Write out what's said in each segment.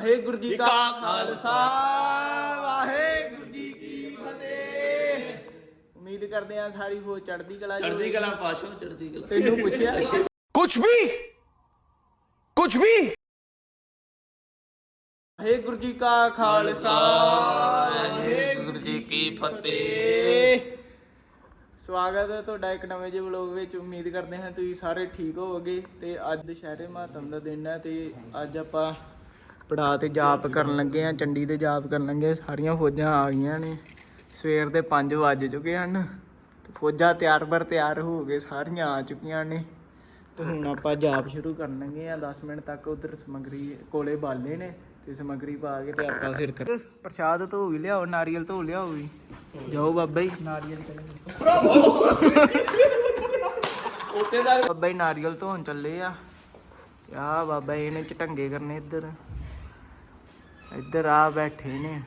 ਵਾਹਿਗੁਰੂ ਜੀ ਕਾ ਖਾਲਸਾ ਵਾਹਿਗੁਰੂ ਜੀ ਕੀ ਫਤਿਹ। ਉਮੀਦ ਕਰਦੇ ਆ ਸਾਰੀ ਫੌਜ ਚੜ੍ਹਦੀ ਕਲਾ ਚ ਚੜ੍ਹਦੀ ਕਲਾ ਪਾਸ਼ੋ ਚੜ੍ਹਦੀ ਕਲਾ। ਤੈਨੂੰ ਪੁੱਛਿਆ? ਕੁਝ ਵੀ? ਕੁਝ ਵੀ? ਵਾਹਿਗੁਰੂ ਜੀ ਕਾ ਖਾਲਸਾ ਵਾਹਿਗੁਰੂ ਜੀ ਕੀ ਫਤਿਹ। ਸਵਾਗਤ ਹੈ ਤੁਹਾਡਾ ਇੱਕ ਨਵੇਂ ਜਿਹੇ ਵਲੌਗ ਵਿੱਚ। ਉਮੀਦ ਕਰਦੇ ਹਾਂ ਤੁਸੀਂ ਸਾਰੇ ਠੀਕ ਹੋਵੋਗੇ। ਤੇ ਅੱਜ ਸ਼ਹਿਰੇ ਮਾਤਮ ਦਾ ਦਿਨ ਹੈ ਤੇ ਅੱਜ ਆਪਾਂ ਪੜਾ ਤੇ ਜਾਪ ਕਰਨ ਲੱਗੇ ਆ, ਚੰਡੀ ਤੇ ਜਾਪ ਕਰਨ ਲੱਗੇ ਸਾਰੀਆਂ ਫੌਜਾਂ ਆ ਗਈਆਂ ਨੇ। ਸਵੇਰ ਦੇ 5 ਵੱਜ ਚੁੱਕੇ ਹਨ ਤੇ ਫੌਜਾਂ ਤਿਆਰ ਬਰ ਤਿਆਰ ਹੋ ਗਏ ਸਾਰੀਆਂ ਆ ਚੁੱਕੀਆਂ ਨੇ। ਤੇ ਹੁਣ ਆਪਾਂ ਜਾਪ ਸ਼ੁਰੂ ਕਰਨ ਲੱਗੇ ਆ 10 ਮਿੰਟ ਤੱਕ ਉਧਰ ਸਮਗਰੀ ਕੋਲੇ ਬਾਲੇ ਨੇ ਤੇ ਸਮਗਰੀ ਪਾ ਕੇ ਤੇ ਆਪਾਂ ਫਿਰ ਕਰ ਪ੍ਰਸ਼ਾਦ ਧੋ ਵੀ ਲਿਆਓ, ਨਾਰੀਅਲ ਧੋ ਲਿਆਓ ਵੀ। ਜਾਓ ਬਾਬਾ ਜੀ, ਨਾਰੀਅਲ ਉੱਤੇ ਦਾ ਬਾਬਾ ਜੀ, ਨਾਰੀਅਲ ਧੋਣ ਚੱਲੇ ਆ। ਤੇ ਆ ਬਾਬਾ ਜੀ ਨੇ ਚਟੰਗੇ ਕਰਨੇ ਇੱਧਰ। ਇੱਧਰ ਆ ਬੈਠੇ ਨੇ।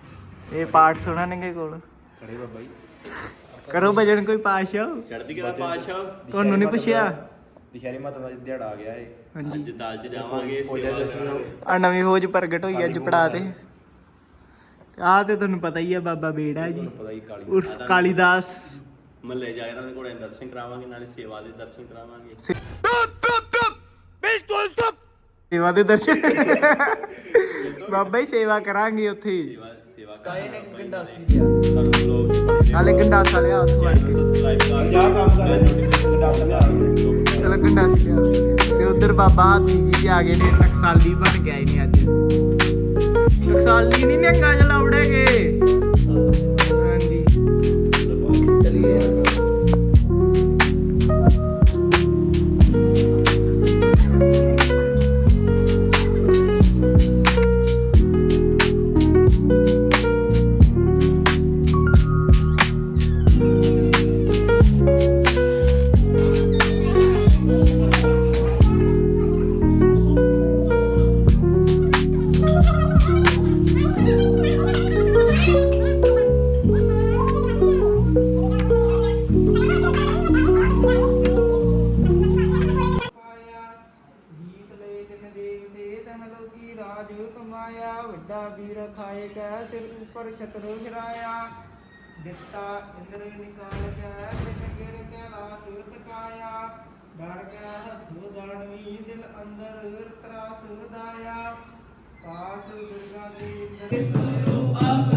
ਇਹ ਪਾਠ ਸੁਣਨਗੇ ਕੋਲ। ਖੜੇ ਬਾਬਾ ਜੀ ਕਰੋ ਭਜਨ ਕੋਈ ਪਾਸ਼ਾ ਚੜ੍ਹਦੀ ਕਲਾ ਪਾਤਸ਼ਾਹ। ਤੁਹਾਨੂੰ ਨਹੀਂ ਪੁੱਛਿਆ? ਦੁਸ਼ਹਿਰੇ ਮਾਤਾ ਦਾ ਦਿਹਾੜਾ ਆ ਗਿਆ ਏ। ਹਾਂਜੀ। ਅੱਜ ਦਾਲ ਚ ਜਾਵਾਂਗੇ ਆ ਨਵੀਂ ਫੌਜ ਪ੍ਰਗਟ ਹੋਈ ਅੱਜ ਪੜਾ ਤੇ ਆ। ਤੇ। ਤੁਹਾਨੂੰ ਪਤਾ ਹੀ ਆ ਬਾਬਾ ਬੇੜਾ ਜੀ। ਪਤਾ ਹੀ ਕਾਲੀ ਉਰਫ ਕਾਲੀਦਾਸ। ਮੱਲੇ ਜਾ ਕੇ ਉਹਨਾਂ ਦੇ ਕੋਲੇ ਦਰਸ਼ਨ ਕਰਾਵਾਂਗੇ ਨਾਲੇ ਸੇਵਾ ਦੇ ਦਰਸ਼ਨ ਕਰਾਵਾਂਗੇ। ਸੇਵਾ ਦੇ ਦਰਸ਼ਨ। ਬਾਬਾ ਜੀ ਸੇਵਾ ਕਰਾਂਗੇ ਉੱਥੇ। ਹੀ। ਸੇਵਾ ਸੇਵਾ ਸਾਈ ਨੇ ਗੰਡਾਸੀ ਸਾਨੂੰ ਲੋਕ ਨਾਲੇ ਗੰਡਾਸਾ ਲਿਆ ਕੇ। ਸਬਸਕ੍ਰਾਈਬ ਕਰ ਜਾ ਕੰਮ ਕਰ ਡਾਲ ਲਿਆ ਚਲੋ ਗੰਡਾਸਾ ਲਿਆ ਤੇ ਉਧਰ ਬਾਬਾ ਹਾਥੀ ਜੀ ਆ ਗਏ ਨੇ ਟਕਸਾਲੀ ਬਣ ਕੇ ਆਏ ਨੇ ਅੱਜ। ਟਕਸਾਲੀ ਨਹੀਂ ਨੰਗਾ ਤਹ ਲੋਕੀ ਰਾਜ ਕਮਾਇਆ, ਵੱਡਾ ਵੀਰ ਖਾਏ ਕੈ ਸਿਰ ਉੱਪਰ ਛਤਰ ਫਿਰਾਇਆ ਦਿੱਤਾ ਇੰਦਰ ਨਿਕਾਲ ਕੈ ਜਿਨ ਗਿਰ ਕੇ ਲਾਸ ਟਕਾਇਆ ਡਰ ਗਿਆ ਹੱਥੋਂ ਦਾਨਵੀ ਦਿਲ ਅੰਦਰ ਤਰਾਸ ਉਦਾਇਆ ਪਾਸ ਦੁਰਗਾ ਦੇ ਆਪਾਂ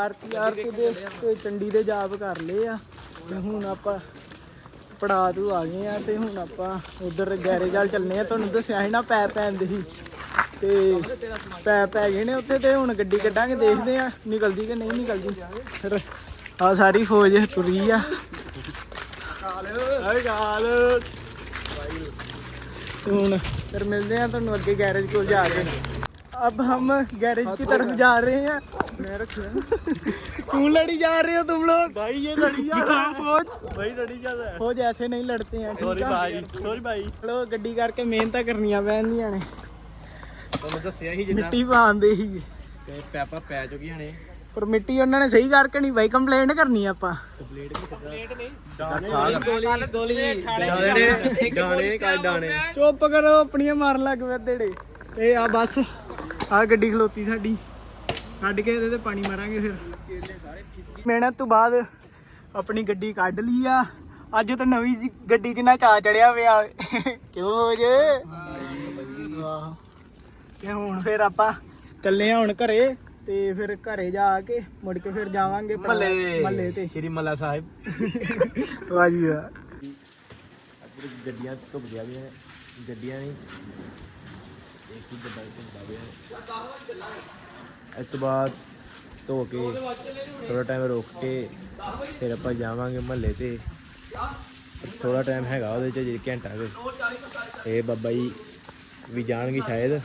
ਆਰਤੀ ਆਰਤੀ ਦੇ ਤੇ ਚੰਡੀ ਦੇ ਜਾਪ ਕਰ ਲਏ ਆ ਤੇ ਹੁਣ ਆਪਾਂ ਪੜਾ ਤੂੰ ਆ ਗਏ ਆ ਤੇ ਹੁਣ ਆਪਾਂ ਉਧਰ ਗੈਰੇਜ ਵਾਲ ਚੱਲਨੇ ਆ। ਤੁਹਾਨੂੰ ਦੱਸਿਆ ਸੀ ਨਾ ਪੈ ਪੈਂਦੇ ਸੀ ਤੇ ਪੈ ਪੈ ਗਏ ਨੇ ਉੱਥੇ ਤੇ ਹੁਣ ਗੱਡੀ ਕੱਢਾਂਗੇ ਦੇਖਦੇ ਆ ਨਿਕਲਦੀ ਕਿ ਨਹੀਂ ਨਿਕਲਦੀ। ਫਿਰ ਆ ਸਾਰੀ ਫੌਜ ਤੁਰੀ ਆ। ਹੁਣ ਫਿਰ ਮਿਲਦੇ ਆ ਤੁਹਾਨੂੰ ਅੱਗੇ ਗੈਰੇਜ ਕੋਲ ਜਾ ਕੇ। ਅਬ ਹਮ ਗੈਰੇਜ ਦੀ ਤਰਫ ਜਾ ਰਹੇ ਆ। मैं रखिए क्यों लड़ी जा रहे हो तुम लोग भाई ये लड़ी जा रहा है फौज ਭਾਈ ਲੜੀ ਜਾਂਦਾ फौज ऐसे नहीं लड़ते हैं ਸੌਰੀ ਭਾਈ ਸੌਰੀ ਭਾਈ ਚਲੋ ਗੱਡੀ ਕਰਕੇ ਮਿਹਨਤਾਂ ਕਰਨੀਆਂ ਪੈਣੀਆਂ ਨੇ ਤੁਹਾਨੂੰ ਦੱਸਿਆ ਸੀ ਮਿੱਟੀ ਪਾਉਂਦੇ ਸੀ ਕਿ ਪੈਪਾ ਪੈ ਚੁੱਕੀਆਂ ਨੇ ਪਰ ਮਿੱਟੀ ਉਹਨਾਂ ਨੇ ਸਹੀ ਕਰਕੇ ਨਹੀਂ ਬਾਈ ਕੰਪਲੇਂਟ ਕਰਨੀ ਆਪਾਂ ਗੋਲੀ ਗੋਲੀ ਦਾਣੇ ਦਾਣੇ ਕਾ ਦਾਣੇ ਚੁੱਪ ਕਰੋ ਆਪਣੀਆਂ ਮਾਰਨ ਲੱਗ ਪਏ ਦੇੜੇ ਤੇ ਆ ਬਸ ਆ ਗੱਡੀ ਖਲੋਤੀ ਸਾਡੀ ਕੱਢ ਕੇ ਇਹਦੇ ਤੇ ਪਾਣੀ ਮਾਰਾਂਗੇ ਫਿਰ। ਮਿਹਨਤ ਤੋਂ ਬਾਅਦ ਆਪਣੀ ਗੱਡੀ ਕੱਢ ਲਈ ਆ। ਅੱਜ ਤਾਂ ਨਵੀਂ ਜੀ ਗੱਡੀ 'ਚ ਨਾ ਚਾ ਚੜਿਆ ਪਿਆ। ਕਿਉਂ ਹੋ ਜੇ? ਵਾਹ। ਤੇ ਹੁਣ ਫਿਰ ਆਪਾਂ ਚੱਲੇ ਆ ਹੁਣ ਘਰੇ ਤੇ ਫਿਰ ਘਰੇ ਜਾ ਕੇ ਮੁੜ ਕੇ ਫਿਰ ਜਾਵਾਂਗੇ ਮੱਲੇ। ਤੇ। ਸ਼੍ਰੀ ਮੱਲਾ ਸਾਹਿਬ। ਵਾਹ ਜੀ ਵਾਹ। ਗੱਡੀਆਂ ਧੁੱਪ ਗਿਆ ਵੀ ਗੱਡੀਆਂ ਨਹੀਂ ਇੱਕ ਹੀ ਗੱਡਾ ਘੁੰਮਦਾ ਪਿਆ। ਇਸ ਤੋਂ ਬਾਅਦ ਧੋ ਕੇ ਥੋੜਾ ਟਾਈਮ ਰੋਕ ਕੇ ਫਿਰ ਆਪਾਂ ਜਾਵਾਂਗੇ ਮਹੱਲੇ ਤੇ। ਥੋੜਾ ਟਾਈਮ ਹੈਗਾ ਉਹਦੇ ਚ ਜੇ ਘੰਟਾ ਕੁ। ਇਹ ਬਾਬਾ ਜੀ ਵੀ ਜਾਣਗੇ ਸ਼ਾਇਦ,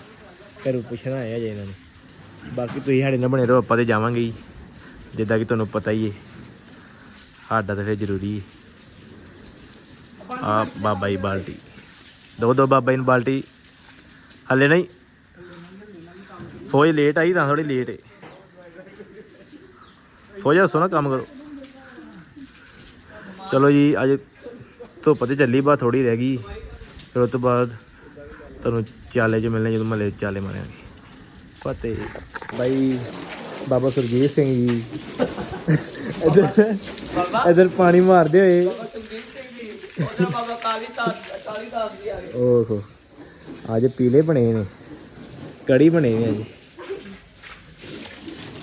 ਘਰੋਂ ਪੁੱਛਣਾ ਆਇਆ ਜੇ ਇਹਨਾਂ ਨੇ। ਬਾਕੀ ਤੁਸੀਂ ਸਾਡੇ ਨਾਲ ਬਣੇ ਰਹੋ, ਆਪਾਂ ਤੇ ਜਾਵਾਂਗੇ ਜੀ। ਜਿੱਦਾਂ ਕਿ ਤੁਹਾਨੂੰ ਪਤਾ ਹੀ ਹੈ ਸਾਡਾ ਤਾਂ ਫਿਰ ਜ਼ਰੂਰੀ ਹੈ ਆ ਬਾਬਾ ਜੀ ਬਾਲਟੀ। ਦੋ ਦੋ ਬਾਬਾ ਜੀ ਨੂੰ ਬਾਲਟੀ। ਹਲੇ ਨਹੀਂ। ਫੌਜ ਲੇਟ ਆਈ ਤਾਂ ਥੋੜੀ ਲੇਟ ਹੈ ਫੌਜ ਹੱਸੋ ਨਾ ਕੰਮ ਕਰੋ। ਚਲੋ ਜੀ ਅੱਜ ਧੁੱਪ ਤੇ ਚੱਲੀ ਬਾ ਥੋੜੀ ਰਹਿ ਗਈ। ਫਿਰ ਉਸ ਤੋਂ ਬਾਅਦ ਤੁਹਾਨੂੰ ਚਾਲੇ 'ਚ ਮਿਲਣੇ ਜਦੋਂ ਮਹੱਲੇ 'ਚ ਚਾਲੇ ਮਾਰਾਂਗੇ। ਫਤਿਹ। ਬਾਈ ਬਾਬਾ ਸੁਰਜੀਤ ਸਿੰਘ ਜੀ। ਇੱਧਰ ਇੱਧਰ ਪਾਣੀ ਮਾਰਦੇ ਹੋਏ। ਬਾਬਾ ਕਾਲੀ ਸਾਸ ਕਾਲੀ ਸਾਸ ਦੀ ਆ ਗਈ ਓਹੋ। ਅੱਜ ਪੀਲੇ ਬਣੇ ਨੇ। ਕੜੀ ਬਣੇ ਨੇ ਅੱਜ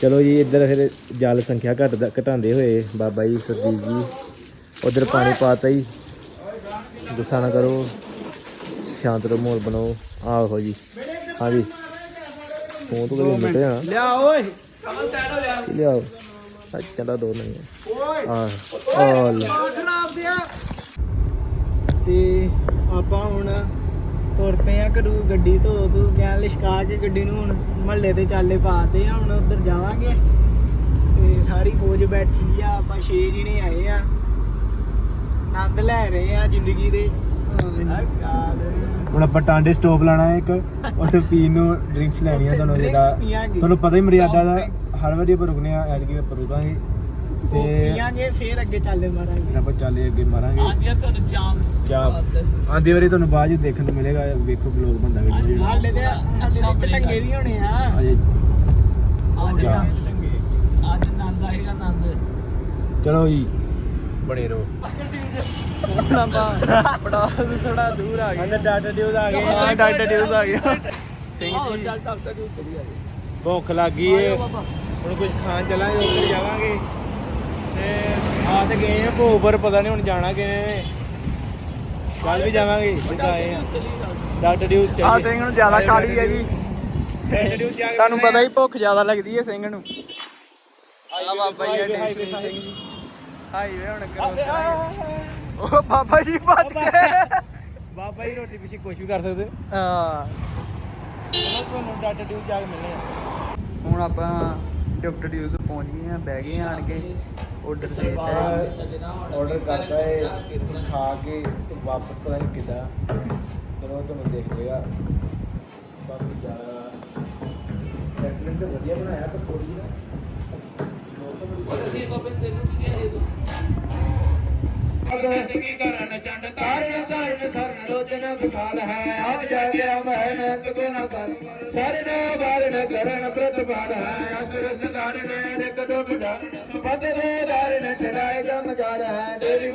ਚਲੋ ਜੀ ਇੱਧਰ ਫਿਰ ਜਲ ਸੰਖਿਆ ਘਟਦਾ ਘਟਾਉਂਦੇ ਹੋਏ ਬਾਬਾ ਜੀ ਸਰਦੀਪ ਜੀ ਉਧਰ ਪਾਣੀ ਪਾਤਾ ਜੀ। ਗੁੱਸਾ ਨਾ ਕਰੋ ਸ਼ਾਂਤ ਰਹੋ ਮਾਹੌਲ ਬਣਾਓ। ਆਹੋ ਜੀ। ਹਾਂਜੀ। ਫੋਨ ਤੋਂ ਕਦੇ ਮਿਟ ਜਾਣਾ ਲਿਆ ਓਏ। ਕਮਲ ਹੋ ਜਾ ਲਿਆਓ। ਅੱਜ ਕਹਿੰਦਾ ਦੋ ਨਹੀਂ ਹੈ ਆਹ। ਆ ਦਿਆ। ਤੇ ਆਪਾਂ ਹੁਣ ਤੁਰ ਪਏ ਆ ਘਰੂ ਗੱਡੀ ਧੋ ਧੂ ਗਿਆ ਲਿਸ਼ਕਾ ਕੇ ਗੱਡੀ ਨੂੰ ਹੁਣ ਮਹੱਲੇ ਤੇ ਚਾਲੇ ਪਾਤੇ ਆ ਹੁਣ ਉੱਧਰ ਜਾਵਾਂਗੇ। ਤੇ ਸਾਰੀ ਫੌਜ ਬੈਠੀ ਆ ਆਪਾਂ 6 ਜਣੇ ਆਏ ਆ। ਆਨੰਦ ਲੈ ਰਹੇ ਆ ਜ਼ਿੰਦਗੀ ਦੇ। ਹੁਣ ਆਪਾਂ ਟਾਂਡੇ ਸਟਾਪ ਲਾਣਾ ਹੈ ਇੱਕ ਉੱਥੇ ਪੀਣ ਨੂੰ ਡਰਿੰਕਸ ਲੈਣੀਆਂ ਤੁਹਾਨੂੰ ਜਿਹੜਾ। ਤੁਹਾਨੂੰ ਪਤਾ ਹੀ ਮਰਿਆਦਾ ਦਾ ਹਰ ਵਾਰੀ ਆਪਾਂ ਰੁਕਨੇ ਆ ਐਤਕੀ ਆਪਾਂ ਰੁਕਾਂਗੇ। ਤੇ ਪੀਆਂਗੇ ਫੇਰ ਅੱਗੇ ਚਾਲੇ ਮਾਰਾਂਗੇ। ਆਪਾਂ ਚੱਲੇ ਅੱਗੇ ਮਾਰਾਂਗੇ। ਆਂਦੀਆਂ ਤੁਹਾਨੂੰ ਚਾਂਸ ਚਾਪਸ ਆਂਦੀ ਵਾਰੀ ਤੁਹਾਨੂੰ ਬਾਅਦ ਚ ਦੇਖਣ ਨੂੰ ਮਿਲੇਗਾ ਵੇਖੋ ਬਲੌਗ ਬੰਦਾ ਵੀਡੀਓ ਹਾਲੇ ਤੇ ਹਾਲੇ ਤੇ ਚਟੰਗੇ ਵੀ ਹੋਣੇ ਆ। ਅਜੇ ਅੱਜ। ਅੱਜ ਨੰਦ ਆਏਗਾ ਨੰਦ ਚਲੋ ਜੀ ਬਣੇ ਰਹੋ। ਬੜਾ ਥੋੜਾ ਦੂਰ ਆ ਗਏ ਡਾਟਾ ਡਿਊਜ਼ ਆ ਗਏ ਹਾਂ ਡਾਟਾ ਡਿਊਜ਼ ਆ ਗਿਆ। ਸਿੰਘ ਜੀ ਚੱਲ ਡਾਕਟਰ ਦੀ ਚਲੀ ਆ ਭੁੱਖ ਲੱਗ ਏ। ਹੁਣ ਕੁਝ ਖਾਣ ਚਲਾਂਗੇ ਉੱਧਰ ਜਾਵਾਂਗੇ। ਤੇ ਆ ਤੇ ਗਏ ਆ ਭੋਗ ਪਰ ਪਤਾ ਨਹੀਂ ਹੁਣ ਜਾਣਾ ਕਿਵੇਂ। ਕੱਲ ਵੀ ਜਾਵਾਂਗੇ ਜਿੱਦਾਂ ਆਏ ਆ। ਡਾਕਟਰ ਡਿਊ ਆ ਸਿੰਘ ਨੂੰ ਜ਼ਿਆਦਾ ਕਾਲੀ ਹੈ ਜੀ। ਤੁਹਾਨੂੰ ਪਤਾ ਹੀ ਭੁੱਖ ਜ਼ਿਆਦਾ ਲੱਗਦੀ ਹੈ ਸਿੰਘ ਨੂੰ। ਆ Baba ji highway, dense highway, Singh. ਜੀ ਹਾਈਵੇ ਹੁਣ ਕਰੋ ਉਹ ਬਾਬਾ ਜੀ ਭੱਜ ਗਏ। ਬਾਬਾ ਜੀ ਰੋਟੀ ਪਿੱਛੇ ਕੁਝ ਵੀ ਕਰ ਸਕਦੇ। ਹਾਂ। ਤੁਹਾਨੂੰ ਡਾਕਟਰ ਡਿਊ ਜਾ ਕੇ ਮਿਲਨੇ ਆ। ਹੁਣ ਆਪਾਂ ਡਾਕਟਰ ਡਿਊਜ਼ ਪਹੁੰਚ ਗਏ ਆ ਬਹਿ ਗਏ ਆਣ ਕੇ ਆਰਡਰ ਦੇ ਦਿੱਤਾ ਹੈ ਆਰਡਰ ਕਰਤਾ ਹੈ ਖਾ ਕੇ ਤੇ ਵਾਪਸ ਪਤਾ ਨਹੀਂ ਕਿੱਦਾਂ ਚਲੋ ਤੁਹਾਨੂੰ ਦੇਖ ਲਿਆ ਬਾਕੀ ਜ਼ਿਆਦਾ ਰੈਸਟੋਰੈਂਟ ਤਾਂ ਵਧੀਆ ਬਣਾਇਆ ਪਰ ਥੋੜੀ ਜਿਹੀ ਨਾ ਉਹਦੇ ਬਾਬੇ ਤੈਨੂੰ ਕੀ ਕਿਹਾ ਇਹ ਤੂੰ ਜਿੰਦਗੀ ਕਰਨ ਚੰਡ ਤਾਰਨ ਤਾਰਨ ਸਰਨ ਰੋਜਨ ਵਿਸਾਲ ਹੈ। ਆ ਜਾ ਗਿਆ ਮਿਹਨਤ ਕੋ ਨ ਕਰ ਸਰਨ ਬਾਰਨ ਕਰਨ ਪ੍ਰਤਪਾਲ ਹੈ ਅਸਰ ਸਦਾਰਨ ਨਿਕ ਦੁਖ ਜਾਰਨ ਬਦਲੇ ਦਾਰਨ ਚੜਾਏ ਜਮ ਜਾ ਹੈ। ਦੇਵੀ